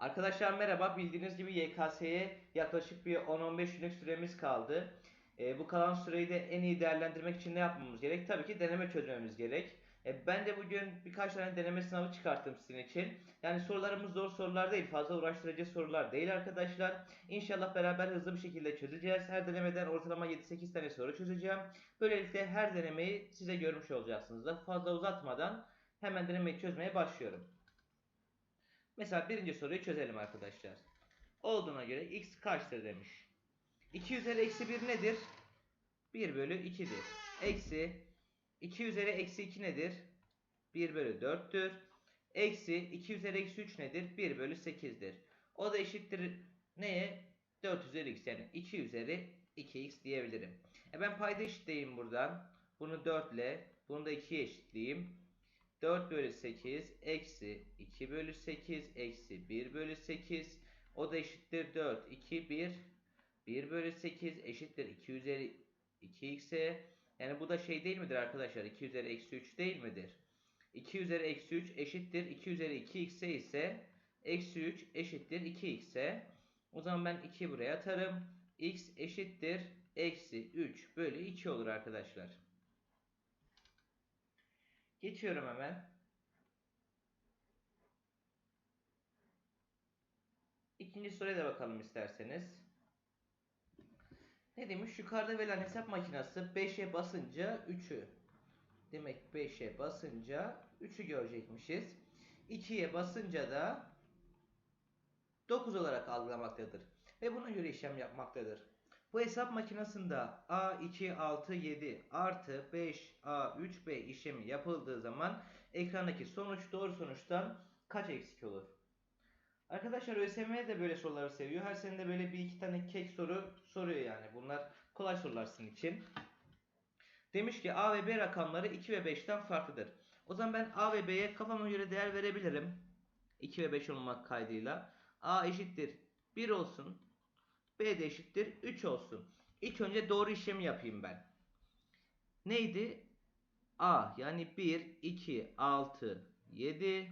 Arkadaşlar merhaba. Bildiğiniz gibi YKS'ye yaklaşık bir 10-15 günlük süremiz kaldı. E, bu kalan süreyi de en iyi değerlendirmek için ne yapmamız gerek? Tabii ki deneme çözmemiz gerek. E, ben de bugün birkaç tane deneme sınavı çıkarttım sizin için. Yani sorularımız zor sorular değil, fazla uğraştırıcı sorular değil arkadaşlar. İnşallah beraber hızlı bir şekilde çözeceğiz. Her denemeden ortalama 7-8 tane soru çözeceğim. Böylelikle her denemeyi size görmüş olacaksınız. Da fazla uzatmadan hemen denemeyi çözmeye başlıyorum. Mesela birinci soruyu çözelim arkadaşlar. Olduğuna göre x kaçtır demiş. 2 üzeri eksi 1 nedir? 1 bölü 2'dir. Eksi 2 üzeri eksi 2 nedir? 1 bölü 4'tür. Eksi 2 üzeri eksi 3 nedir? 1 bölü 8'dir. O da eşittir neye? 4 üzeri x yani 2 üzeri 2x diyebilirim. E ben payda eşitleyeyim buradan. Bunu 4 ile bunu da 2'ye eşitleyeyim. 4 bölü 8 eksi 2 bölü 8 eksi 1 bölü 8 o da eşittir 4 2 1 1 bölü 8 eşittir 2 üzeri 2x'e yani bu da şey değil midir arkadaşlar? 2 üzeri eksi 3 değil midir? 2 üzeri eksi 3 eşittir 2 üzeri 2x'e ise eksi 3 eşittir 2x'e o zaman ben 2 buraya atarım. X eşittir eksi 3 bölü 2 olur arkadaşlar. Geçiyorum hemen. İkinci soruya da bakalım isterseniz. Ne demiş? Yukarıda verilen hesap makinesi 5'e basınca 3'ü. Demek 5'e basınca 3'ü görecekmişiz. 2'ye basınca da 9 olarak algılamaktadır. Ve buna göre işlem yapmaktadır. Bu hesap makinesinde A2 6 7 artı 5 A3 B işlemi yapıldığı zaman ekrandaki sonuç doğru sonuçtan kaç eksik olur? Arkadaşlar ÖSYM de böyle soruları seviyor. Her sene de böyle bir iki tane kek soru soruyor yani. Bunlar kolay sorular sizin için. Demiş ki A ve B rakamları 2 ve 5'ten farklıdır. O zaman ben A ve B'ye kafama göre değer verebilirim. 2 ve 5 olmak kaydıyla. A eşittir 1 olsun. B de eşittir 3 olsun. İlk önce doğru işlemi yapayım ben. Neydi? A yani 1, 2, 6, 7.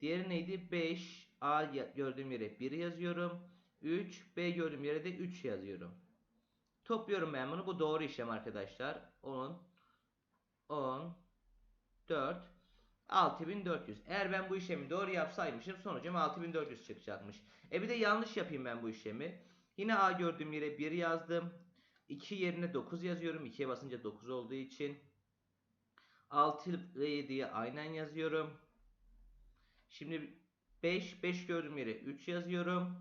Diğeri neydi? 5. A gördüğüm yere 1 yazıyorum. 3. B gördüğüm yere de 3 yazıyorum. Topluyorum ben bunu. Bu doğru işlem arkadaşlar. 10, 10, 4, 6400. Eğer ben bu işlemi doğru yapsaymışım sonucum 6400 çıkacakmış. E bir de yanlış yapayım ben bu işlemi. Yine A gördüğüm yere 1 yazdım. 2 yerine 9 yazıyorum. 2'ye basınca 9 olduğu için. 6 ve 7'yi aynen yazıyorum. Şimdi 5, 5 gördüğüm yere 3 yazıyorum.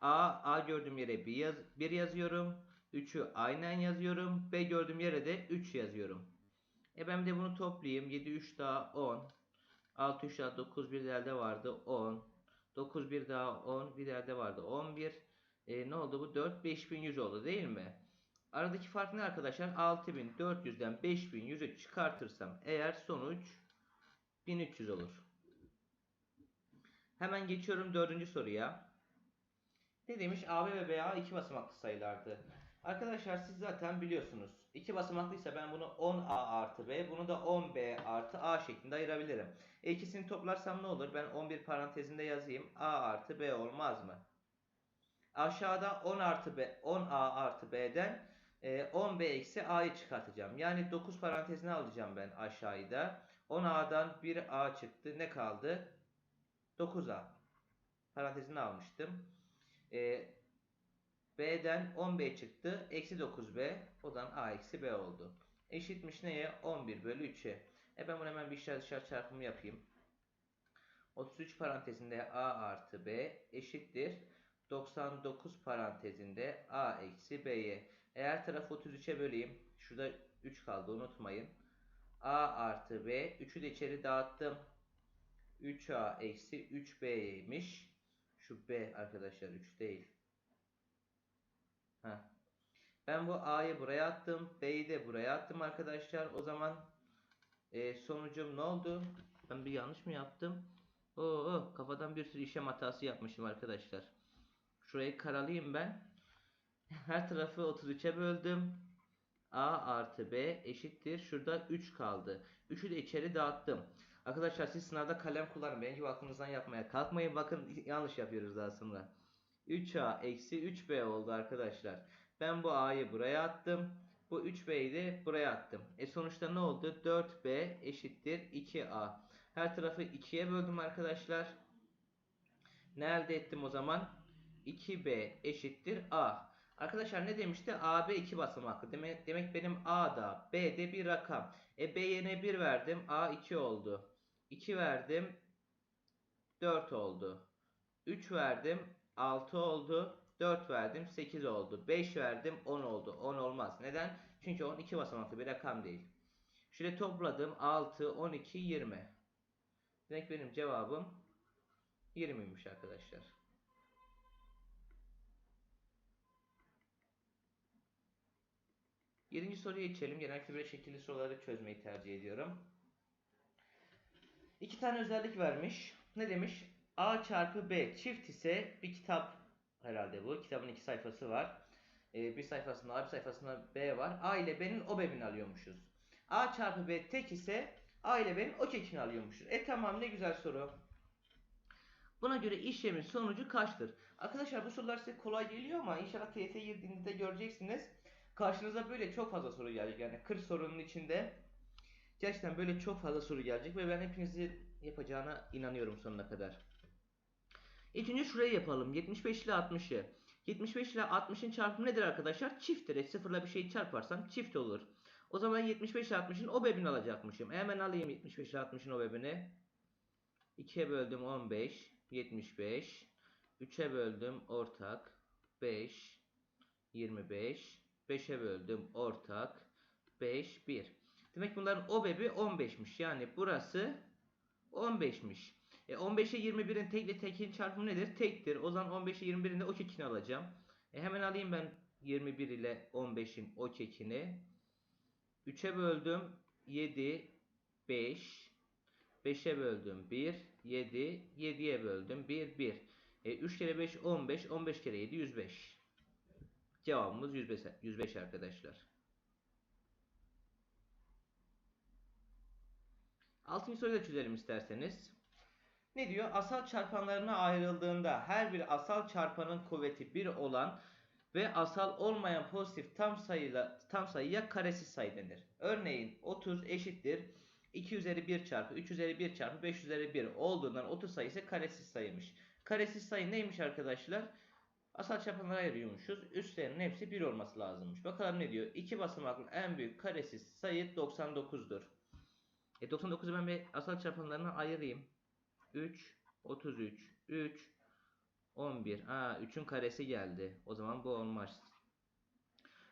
A, A gördüğüm yere 1, yaz, 1 yazıyorum. 3'ü aynen yazıyorum. B gördüğüm yere de 3 yazıyorum. E ben de bunu toplayayım. 7, 3 daha 10. 6, 3 daha 9, bir yerde vardı 10. 9, 1 daha 10, bir yerde vardı 11. E, ne oldu bu? 4, 5100 oldu değil mi? Aradaki fark ne arkadaşlar? 6400'den 5100'ü çıkartırsam eğer sonuç 1300 olur. Hemen geçiyorum dördüncü soruya. Ne demiş? AB ve BA iki basamaklı sayılardı. Arkadaşlar siz zaten biliyorsunuz. İki basamaklıysa ben bunu 10A artı B, bunu da 10B artı A şeklinde ayırabilirim. E ikisini toplarsam ne olur? Ben 11 parantezinde yazayım. A artı B olmaz mı? Aşağıda 10 artı B, 10A artı B'den 10B eksi A'yı çıkartacağım. Yani 9 parantezine alacağım ben aşağıda. da. 10A'dan 1A çıktı. Ne kaldı? 9A. Parantezine almıştım. E, B'den 10B çıktı. Eksi 9B. O zaman A eksi B oldu. Eşitmiş neye? 11 bölü 3'e. E ben bunu hemen bir işler dışarı çarpımı yapayım. 33 parantezinde A artı B eşittir. 99 parantezinde A eksi B'ye. Eğer tarafı 33'e böleyim. Şurada 3 kaldı unutmayın. A artı B. 3'ü de içeri dağıttım. 3A eksi 3B'ymiş. Şu B arkadaşlar 3 değil. Heh. Ben bu A'yı buraya attım. B'yi de buraya attım arkadaşlar. O zaman e, sonucum ne oldu? Ben bir yanlış mı yaptım? Oo, kafadan bir sürü işlem hatası yapmışım arkadaşlar. Şurayı karalayayım ben. Her tarafı 33'e böldüm. A artı B eşittir. Şurada 3 kaldı. 3'ü de içeri dağıttım. Arkadaşlar siz sınavda kalem kullanın. Benim gibi aklınızdan yapmaya kalkmayın. Bakın yanlış yapıyoruz sonra. 3a eksi 3b oldu arkadaşlar. Ben bu a'yı buraya attım. Bu 3b'yi de buraya attım. E sonuçta ne oldu? 4b eşittir 2a. Her tarafı 2'ye böldüm arkadaşlar. Ne elde ettim o zaman? 2b eşittir a. Arkadaşlar ne demişti? AB 2 basamaklı. Demek, demek benim A'da, B'de bir rakam. E B yerine 1 verdim. A 2 oldu. 2 verdim. 4 oldu. 3 verdim. 6 oldu. 4 verdim. 8 oldu. 5 verdim. 10 oldu. 10 olmaz. Neden? Çünkü 10 2 basamaklı bir rakam değil. Şöyle topladım. 6, 12, 20. Demek benim cevabım 20'ymiş arkadaşlar. Yedinci soruya geçelim. Genellikle böyle şekilli soruları çözmeyi tercih ediyorum. İki tane özellik vermiş. Ne demiş? A çarpı B çift ise bir kitap herhalde bu. Kitabın iki sayfası var. Ee, bir sayfasında A bir sayfasında B var. A ile B'nin o bebini alıyormuşuz. A çarpı B tek ise A ile B'nin o kekini alıyormuşuz. E tamam ne güzel soru. Buna göre işlemin sonucu kaçtır? Arkadaşlar bu sorular size kolay geliyor ama inşallah TYT girdiğinizde göreceksiniz. Karşınıza böyle çok fazla soru gelecek. Yani 40 sorunun içinde gerçekten böyle çok fazla soru gelecek ve ben hepinizi yapacağına inanıyorum sonuna kadar. İlk şurayı yapalım. 75 ile 60'ı. 75 ile 60'ın çarpımı nedir arkadaşlar? Çifttir. E, sıfırla bir şeyi çarparsam çift olur. O zaman 75 ile 60'ın obebini alacakmışım. Hemen alayım 75 ile 60'ın obebini. 2'ye böldüm 15. 75. 3'e böldüm ortak. 5. 25. 5'e böldüm ortak. 5, 1. Demek bunların obebi 15'miş. Yani burası 15'miş. E 15'e 21'in tek ile tekin çarpımı nedir? Tektir. O zaman 15'e 21'in de o kekini alacağım. E hemen alayım ben 21 ile 15'in o kekini. 3'e böldüm 7, 5. 5'e böldüm 1, 7, 7'ye böldüm 1, 1. E 3 kere 5 15, 15 kere 7 105. Cevabımız 105, 105 arkadaşlar. Altıncı soruyu da çözelim isterseniz. Ne diyor? Asal çarpanlarına ayrıldığında her bir asal çarpanın kuvveti 1 olan ve asal olmayan pozitif tam sayıyla tam sayıya karesiz sayı denir. Örneğin 30 eşittir 2 üzeri 1 çarpı 3 üzeri 1 çarpı 5 üzeri 1 olduğundan 30 sayısı karesiz sayıymış. Karesiz sayı neymiş arkadaşlar? Asal çarpanlara ayırıyormuşuz. Üstlerinin hepsi 1 olması lazımmış. Bakalım ne diyor? 2 basamaklı en büyük karesiz sayı 99'dur. E 99'u ben bir asal çarpanlarına ayırayım. 3, 33, 3, 11. Aa 3'ün karesi geldi. O zaman bu olmaz.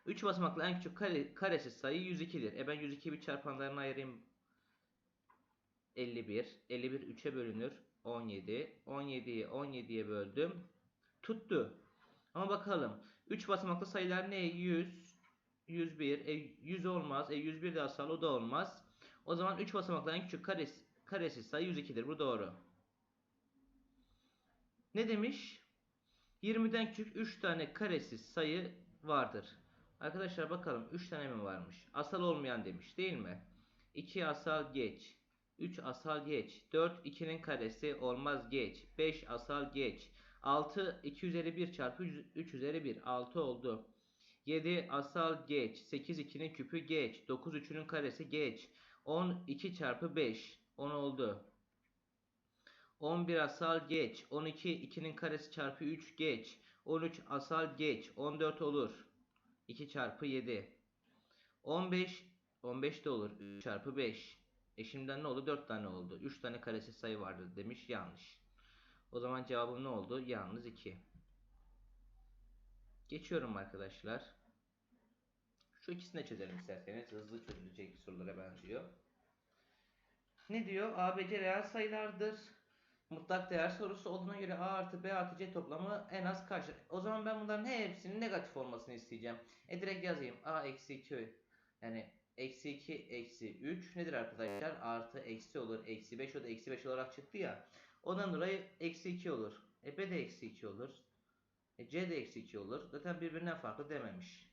3 basamaklı en küçük kare, karesiz sayı 102'dir. E ben 102'yi bir çarpanlarına ayırayım. 51. 51 3'e bölünür. 17. 17'yi 17'ye böldüm. Tuttu. Ama bakalım. 3 basamaklı sayılar ne? 100, 101. E 100 olmaz. E 101 de asal o da olmaz. O zaman 3 basamaklı en küçük karesiz, karesiz sayı 102'dir. Bu doğru. Ne demiş? 20'den küçük 3 tane karesiz sayı vardır. Arkadaşlar bakalım 3 tane mi varmış? Asal olmayan demiş değil mi? 2 asal geç. 3 asal geç. 4 2'nin karesi olmaz geç. 5 asal geç. 6 2 üzeri 1 çarpı 3 üzeri 1 6 oldu. 7 asal geç. 8 2'nin küpü geç. 9 3'ünün karesi geç. 10 2 çarpı 5 10 oldu. 11 asal geç. 12 2'nin karesi çarpı 3 geç. 13 asal geç. 14 olur. 2 çarpı 7. 15 15 de olur. 3 çarpı 5. E şimdiden ne oldu? 4 tane oldu. 3 tane karesiz sayı vardı demiş. Yanlış. O zaman cevabım ne oldu? Yalnız 2. Geçiyorum arkadaşlar. Şu ikisini de çözelim isterseniz. Hızlı çözülecek sorulara benziyor. Ne diyor? ABC reel sayılardır. Mutlak değer sorusu olduğuna göre A artı B artı C toplamı en az kaçtır? O zaman ben bunların hepsinin negatif olmasını isteyeceğim. E direkt yazayım. A eksi 2 yani eksi 2 eksi 3 nedir arkadaşlar? Artı eksi olur. Eksi 5 o da eksi 5 olarak çıktı ya. Ondan dolayı eksi 2 olur. E B de eksi 2 olur. E C de eksi 2 olur. Zaten birbirinden farklı dememiş.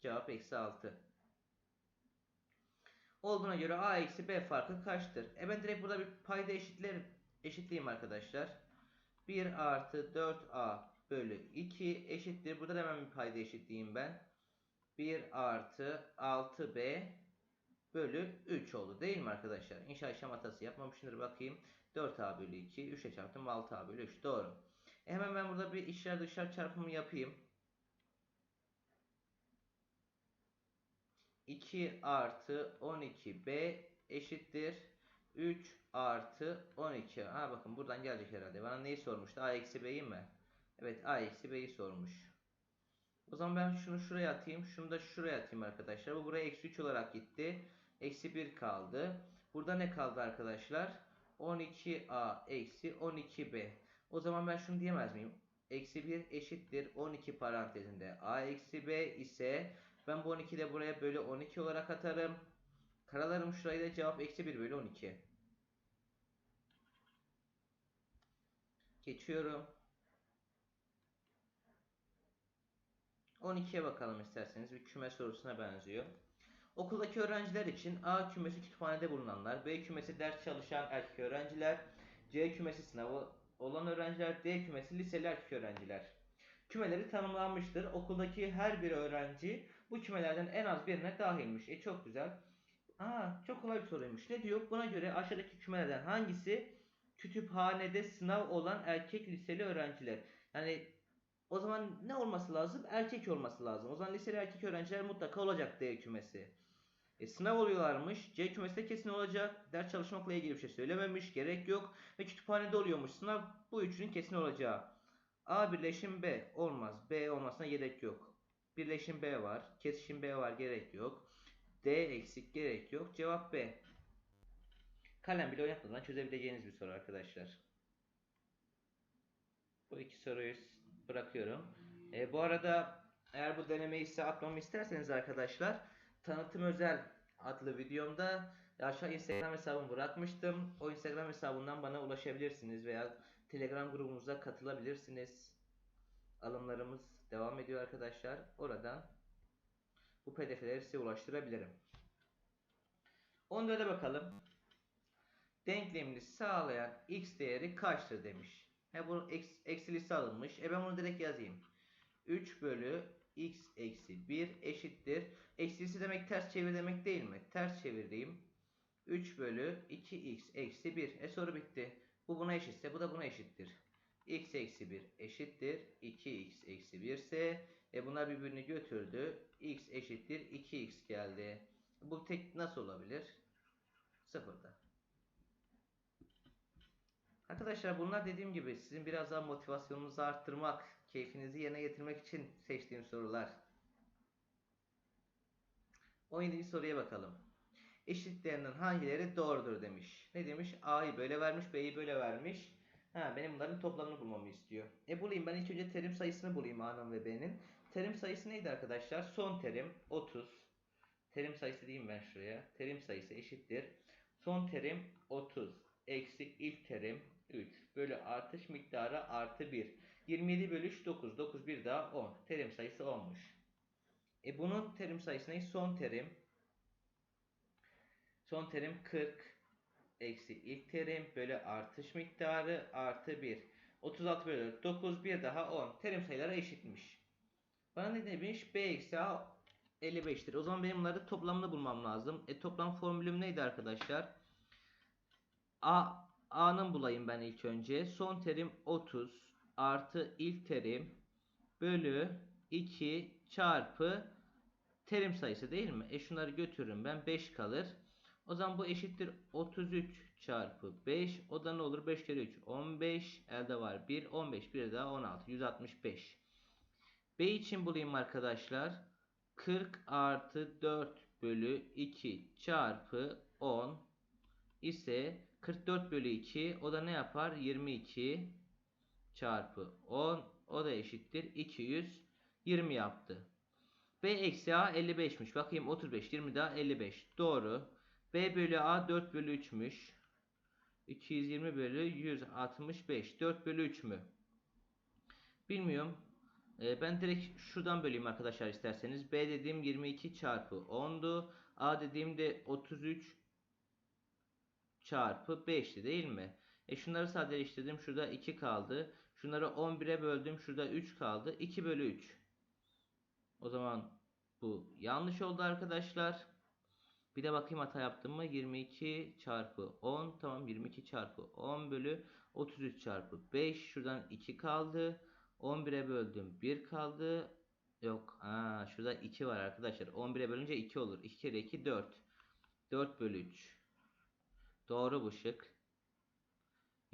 Cevap eksi 6. Olduğuna göre A eksi B farkı kaçtır? E ben direkt burada bir payda eşitlerim. Eşitleyeyim arkadaşlar. 1 artı 4A bölü 2 eşittir. Burada da hemen bir payda eşitleyeyim ben. 1 artı 6B bölü 3 oldu değil mi arkadaşlar? İnşa işlem yapmamışımdır bakayım. 4A bölü 2 3'e çarptım 6A bölü 3 doğru. E hemen ben burada bir içler dışlar çarpımı yapayım. 2 artı 12b eşittir 3 artı 12. Ha bakın buradan gelecek herhalde. Bana neyi sormuştu? A eksi b'yi mi? Evet a eksi b'yi sormuş. O zaman ben şunu şuraya atayım. Şunu da şuraya atayım arkadaşlar. Bu buraya eksi 3 olarak gitti. Eksi 1 kaldı. Burada ne kaldı arkadaşlar? 12a eksi 12b. O zaman ben şunu diyemez miyim? Eksi 1 eşittir 12 parantezinde. a eksi b ise ben bu 12'yi de buraya bölü 12 olarak atarım. Karalarım şurayı da cevap eksi 1 bölü 12. Geçiyorum. 12'ye bakalım isterseniz. Bir küme sorusuna benziyor. Okuldaki öğrenciler için A kümesi kütüphanede bulunanlar, B kümesi ders çalışan erkek öğrenciler, C kümesi sınavı olan öğrenciler, D kümesi liseli erkek öğrenciler. Kümeleri tanımlanmıştır. Okuldaki her bir öğrenci bu kümelerden en az birine dahilmiş. E çok güzel. Aa çok kolay bir soruymuş. Ne diyor? Buna göre aşağıdaki kümelerden hangisi kütüphanede sınav olan erkek liseli öğrenciler? Yani o zaman ne olması lazım? Erkek olması lazım. O zaman liseli erkek öğrenciler mutlaka olacak D kümesi. E, sınav oluyorlarmış. C kümesi de kesin olacak. Ders çalışmakla ilgili bir şey söylememiş. Gerek yok. Ve kütüphanede oluyormuş. Sınav bu üçünün kesin olacağı. A birleşim B olmaz. B olmasına gerek yok. Birleşim B var. Kesişim B var. Gerek yok. D eksik gerek yok. Cevap B. Kalem bile oynatmadan çözebileceğiniz bir soru arkadaşlar. Bu iki soruyu bırakıyorum. E, bu arada eğer bu denemeyi size atmamı isterseniz arkadaşlar tanıtım özel adlı videomda aşağı Instagram hesabımı bırakmıştım. O Instagram hesabından bana ulaşabilirsiniz veya Telegram grubumuza katılabilirsiniz. Alımlarımız devam ediyor arkadaşlar. Oradan bu pdf'leri size ulaştırabilirim. 14'e bakalım. Denklemini sağlayan x değeri kaçtır demiş. He bu eksilisi alınmış. E ben bunu direkt yazayım. 3 bölü x eksi 1 eşittir. Eksilisi demek ters çevir demek değil mi? Ters çevireyim. 3 bölü 2x eksi 1. E soru bitti. Bu buna eşitse bu da buna eşittir. x eksi 1 eşittir. 2x eksi 1 ise e bunlar birbirini götürdü. x eşittir 2x geldi. Bu tek nasıl olabilir? Sıfırda. Arkadaşlar bunlar dediğim gibi sizin biraz daha motivasyonunuzu arttırmak, keyfinizi yerine getirmek için seçtiğim sorular. 17. soruya bakalım. Eşitlerinin hangileri doğrudur demiş. Ne demiş? A'yı böyle vermiş, B'yi böyle vermiş. Ha, benim bunların toplamını bulmamı istiyor. E bulayım ben ilk önce terim sayısını bulayım A'nın ve B'nin. Terim sayısı neydi arkadaşlar? Son terim 30. Terim sayısı diyeyim ben şuraya. Terim sayısı eşittir. Son terim 30 eksi ilk terim 3 bölü artış miktarı artı 1. 27 bölü 3 9. 9 bir daha 10. Terim sayısı 10'muş. E bunun terim sayısı ne? Son terim. Son terim 40 eksi ilk terim bölü artış miktarı artı 1. 36 bölü 4. 9 bir daha 10. Terim sayıları eşitmiş. Bana ne demiş? B eksi A 55'tir. O zaman benim bunları toplamını bulmam lazım. E toplam formülüm neydi arkadaşlar? A A'nın bulayım ben ilk önce. Son terim 30 artı ilk terim bölü 2 çarpı terim sayısı değil mi? E şunları götürürüm ben 5 kalır. O zaman bu eşittir 33 çarpı 5. O da ne olur? 5 kere 3 15. Elde var 1. 15 bir daha 16. 165. B için bulayım arkadaşlar. 40 artı 4 bölü 2 çarpı 10 ise 44 bölü 2 o da ne yapar? 22 çarpı 10 o da eşittir 220 yaptı. B eksi A 55'miş. Bakayım 35 20 daha 55. Doğru. B bölü A 4 bölü 3'müş. 220 bölü 165. 4 bölü 3 mü? Bilmiyorum. Ee, ben direkt şuradan böleyim arkadaşlar isterseniz. B dediğim 22 çarpı 10'du. A dediğimde 33 çarpı 5'ti değil mi? E şunları sadeleştirdim. Şurada 2 kaldı. Şunları 11'e böldüm. Şurada 3 kaldı. 2 bölü 3. O zaman bu yanlış oldu arkadaşlar. Bir de bakayım hata yaptım mı? 22 çarpı 10. Tamam 22 çarpı 10 bölü 33 çarpı 5. Şuradan 2 kaldı. 11'e böldüm. 1 kaldı. Yok. Aa, şurada 2 var arkadaşlar. 11'e bölünce 2 olur. 2 kere 2 4. 4 bölü 3. Doğru bu şık.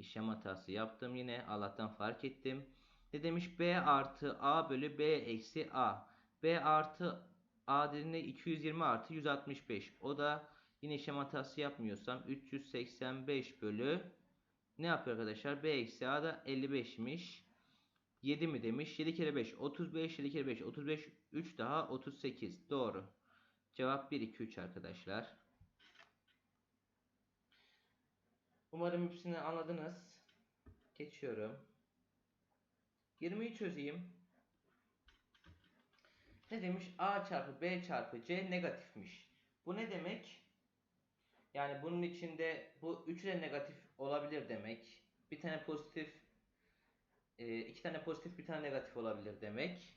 İşlem hatası yaptım yine. Allah'tan fark ettim. Ne demiş? B artı A bölü B eksi A. B artı A dediğinde 220 artı 165. O da yine işlem hatası yapmıyorsam 385 bölü ne yapıyor arkadaşlar? B eksi A da 55'miş. 7 mi demiş? 7 kere 5 35. 7 kere 5 35. 3 daha 38. Doğru. Cevap 1 2 3 arkadaşlar. Umarım hepsini anladınız. Geçiyorum. 20'yi çözeyim. Ne demiş? A çarpı B çarpı C negatifmiş. Bu ne demek? Yani bunun içinde bu üçü de negatif olabilir demek. Bir tane pozitif, e, iki tane pozitif, bir tane negatif olabilir demek.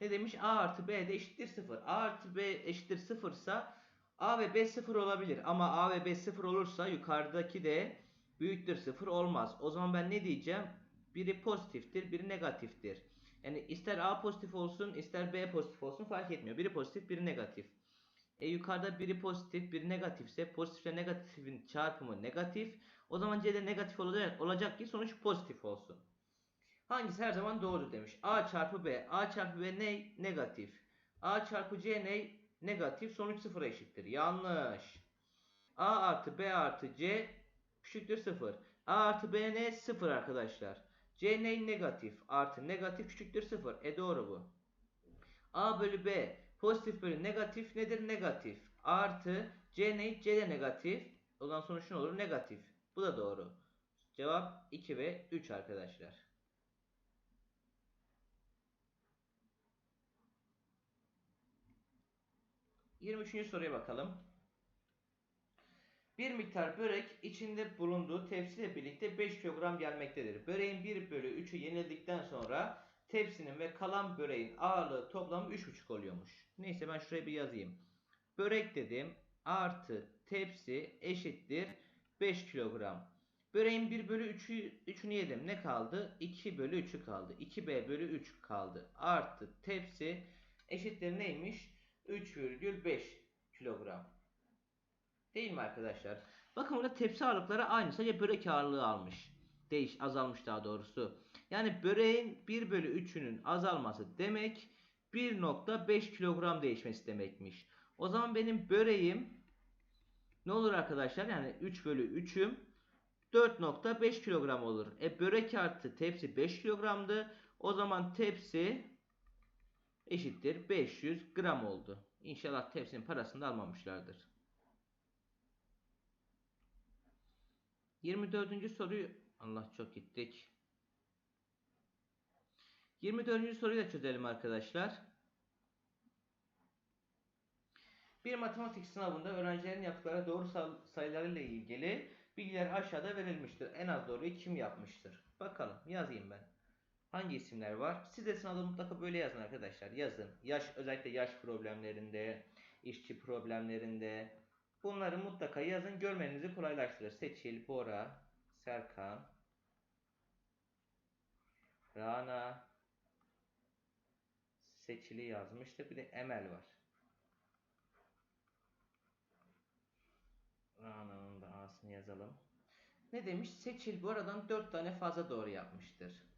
Ne demiş? A artı B de eşittir 0. A artı B eşittir 0 ise A ve B 0 olabilir. Ama A ve B 0 olursa yukarıdaki de büyüktür 0 olmaz. O zaman ben ne diyeceğim? Biri pozitiftir, biri negatiftir. Yani ister A pozitif olsun, ister B pozitif olsun fark etmiyor. Biri pozitif, biri negatif. E yukarıda biri pozitif, biri negatifse pozitifle negatifin çarpımı negatif. O zaman C'de negatif olacak, olacak ki sonuç pozitif olsun. Hangisi her zaman doğru demiş. A çarpı B. A çarpı B ne? Negatif. A çarpı C ne? Negatif. Sonuç sıfıra eşittir. Yanlış. A artı B artı C küçüktür sıfır. A artı B ne? Sıfır arkadaşlar. C ne? Negatif. Artı negatif küçüktür sıfır. E doğru bu. A bölü B pozitif bölü negatif nedir? Negatif. Artı C ne? C de negatif. O zaman sonuç ne olur? Negatif. Bu da doğru. Cevap 2 ve 3 arkadaşlar. 23. soruya bakalım. Bir miktar börek içinde bulunduğu tepsiyle birlikte 5 kilogram gelmektedir. Böreğin 1 bölü 3'ü yenildikten sonra tepsinin ve kalan böreğin ağırlığı toplamı 3,5 oluyormuş. Neyse ben şuraya bir yazayım. Börek dedim artı tepsi eşittir 5 kilogram. Böreğin 1 bölü 3'ü 3'ünü yedim. Ne kaldı? 2 bölü 3'ü kaldı. 2b bölü 3 kaldı. Artı tepsi eşittir neymiş? 3,5 kilogram. Değil mi arkadaşlar? Bakın burada tepsi ağırlıkları aynı. Sadece börek ağırlığı almış. Değiş, azalmış daha doğrusu. Yani böreğin 1 bölü 3'ünün azalması demek 1.5 kilogram değişmesi demekmiş. O zaman benim böreğim ne olur arkadaşlar? Yani 3 bölü 3'üm 4.5 kilogram olur. E börek artı tepsi 5 kilogramdı. O zaman tepsi eşittir 500 gram oldu. İnşallah tepsinin parasını da almamışlardır. 24. soruyu Allah çok gittik. 24. soruyu da çözelim arkadaşlar. Bir matematik sınavında öğrencilerin yaptıkları doğru sayılarıyla ilgili bilgiler aşağıda verilmiştir. En az doğruyu kim yapmıştır? Bakalım yazayım ben. Hangi isimler var? Siz de sınavda mutlaka böyle yazın arkadaşlar. Yazın. Yaş özellikle yaş problemlerinde, işçi problemlerinde bunları mutlaka yazın. Görmenizi kolaylaştırır. Seçil, Bora, Serkan, Rana, Seçil'i yazmıştık. Bir de Emel var. Rana'nın da A'sını yazalım. Ne demiş? Seçil bu aradan 4 tane fazla doğru yapmıştır.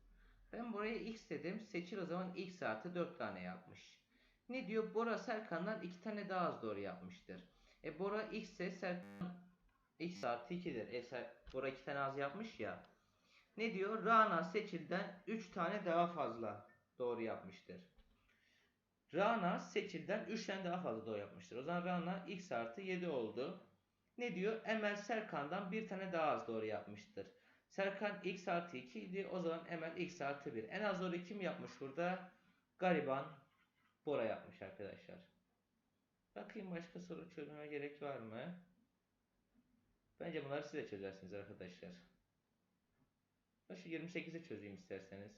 Ben buraya x dedim. Seçil o zaman x artı 4 tane yapmış. Ne diyor? Bora Serkan'dan 2 tane daha az doğru yapmıştır. E Bora x ise Serkan x artı 2'dir. E Bora 2 tane az yapmış ya. Ne diyor? Rana Seçil'den 3 tane daha fazla doğru yapmıştır. Rana Seçil'den 3 tane daha fazla doğru yapmıştır. O zaman Rana x artı 7 oldu. Ne diyor? Emel Serkan'dan bir tane daha az doğru yapmıştır. Serkan x artı 2 idi. O zaman Emel x artı 1. En az doğru kim yapmış burada? Gariban Bora yapmış arkadaşlar. Bakayım başka soru çözmeme gerek var mı? Bence bunları siz de çözersiniz arkadaşlar. Şu 28'i çözeyim isterseniz.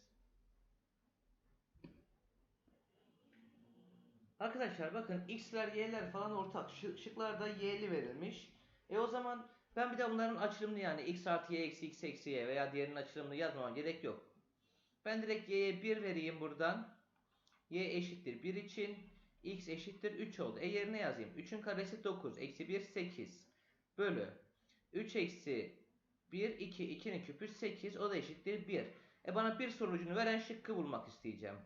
Arkadaşlar bakın x'ler y'ler falan ortak. Şı- Şıklarda y'li verilmiş. E o zaman ben bir de bunların açılımını yani x artı y eksi x eksi y veya diğerinin açılımını yazmama gerek yok. Ben direkt y'ye 1 vereyim buradan. y eşittir 1 için x eşittir 3 oldu. E yerine yazayım. 3'ün karesi 9. Eksi 1 8. Bölü. 3 eksi 1 2. 2'nin küpü 8. O da eşittir 1. E bana bir sonucunu veren şıkkı bulmak isteyeceğim.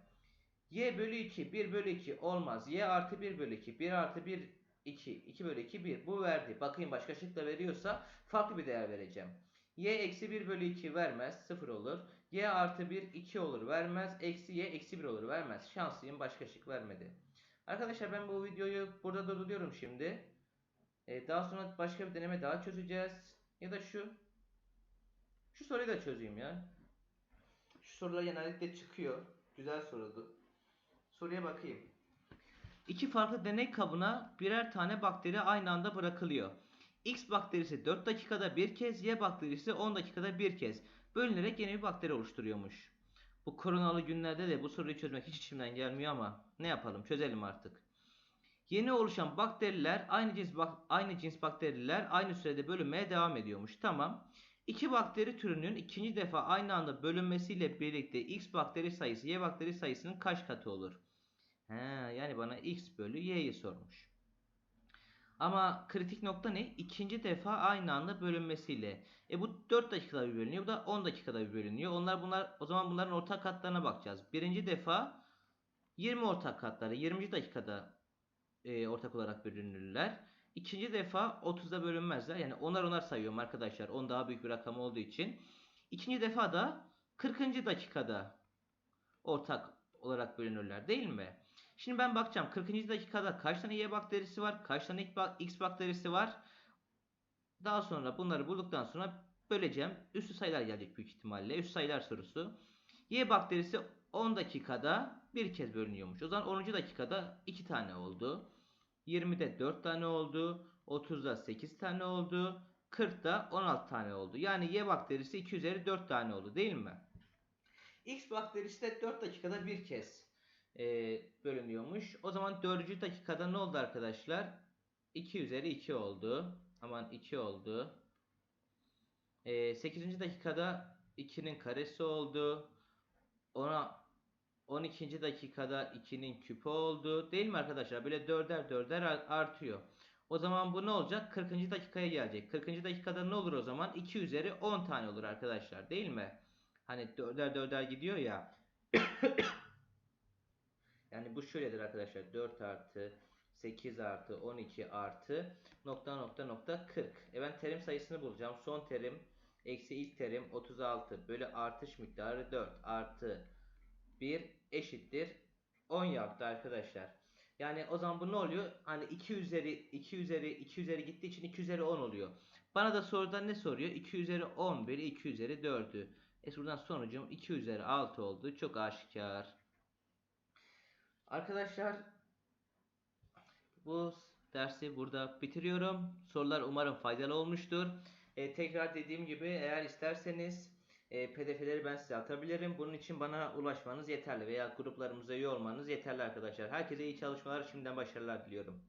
y bölü 2 1 bölü 2 olmaz. y artı 1 bölü 2 1 artı 1 2 2 bölü 2 1. Bu verdi. Bakayım başka şık da veriyorsa farklı bir değer vereceğim. y eksi 1 bölü 2 vermez. 0 olur. y artı 1 2 olur vermez. Eksi y eksi 1 olur vermez. Şanslıyım başka şık vermedi. Arkadaşlar ben bu videoyu burada durduruyorum şimdi. Ee, daha sonra başka bir deneme daha çözeceğiz. Ya da şu. Şu soruyu da çözeyim ya. Şu sorular genellikle çıkıyor. Güzel sorudu. Soruya bakayım. İki farklı deney kabına birer tane bakteri aynı anda bırakılıyor. X bakterisi 4 dakikada bir kez, Y bakterisi 10 dakikada bir kez bölünerek yeni bir bakteri oluşturuyormuş. Bu koronalı günlerde de bu soruyu çözmek hiç içimden gelmiyor ama ne yapalım çözelim artık. Yeni oluşan bakteriler aynı cins bak aynı cins bakteriler aynı sürede bölünmeye devam ediyormuş. Tamam. İki bakteri türünün ikinci defa aynı anda bölünmesiyle birlikte X bakteri sayısı Y bakteri sayısının kaç katı olur? He, yani bana X bölü Y'yi sormuş. Ama kritik nokta ne? İkinci defa aynı anda bölünmesiyle. E bu 4 dakikada bir bölünüyor. Bu da 10 dakikada bir bölünüyor. Onlar bunlar o zaman bunların ortak katlarına bakacağız. Birinci defa 20 ortak katları 20. dakikada e, ortak olarak bölünürler. İkinci defa 30'da bölünmezler. Yani onar onar sayıyorum arkadaşlar. 10 daha büyük bir rakam olduğu için. İkinci defa da 40. dakikada ortak olarak bölünürler değil mi? Şimdi ben bakacağım 40. dakikada kaç tane Y bakterisi var, kaç tane X bakterisi var. Daha sonra bunları bulduktan sonra böleceğim. Üstü sayılar gelecek büyük ihtimalle. Üstü sayılar sorusu. Y bakterisi 10 dakikada bir kez bölünüyormuş. O zaman 10. dakikada 2 tane oldu. 20'de 4 tane oldu. 30'da 8 tane oldu. 40'da 16 tane oldu. Yani Y bakterisi 2 üzeri 4 tane oldu değil mi? X bakterisi de 4 dakikada bir kez e, bölünüyormuş. O zaman 4. dakikada ne oldu arkadaşlar? 2 üzeri 2 oldu. Aman 2 oldu. E, 8. dakikada 2'nin karesi oldu. Ona 12. dakikada 2'nin küpü oldu. Değil mi arkadaşlar? Böyle 4'er 4'er artıyor. O zaman bu ne olacak? 40. dakikaya gelecek. 40. dakikada ne olur o zaman? 2 üzeri 10 tane olur arkadaşlar. Değil mi? Hani 4'er 4'er gidiyor ya. Yani bu şöyledir arkadaşlar. 4 artı 8 artı 12 artı nokta nokta nokta 40. E ben terim sayısını bulacağım. Son terim eksi ilk terim 36 bölü artış miktarı 4 artı 1 eşittir 10 yaptı arkadaşlar. Yani o zaman bu ne oluyor? Hani 2 üzeri 2 üzeri 2 üzeri gittiği için 2 üzeri 10 oluyor. Bana da soruda ne soruyor? 2 üzeri 11 2 üzeri 4'ü. E buradan sonucum 2 üzeri 6 oldu. Çok aşikar. Arkadaşlar bu dersi burada bitiriyorum. Sorular umarım faydalı olmuştur. E, tekrar dediğim gibi eğer isterseniz e, pdf'leri ben size atabilirim. Bunun için bana ulaşmanız yeterli veya gruplarımıza üye olmanız yeterli arkadaşlar. Herkese iyi çalışmalar. Şimdiden başarılar diliyorum.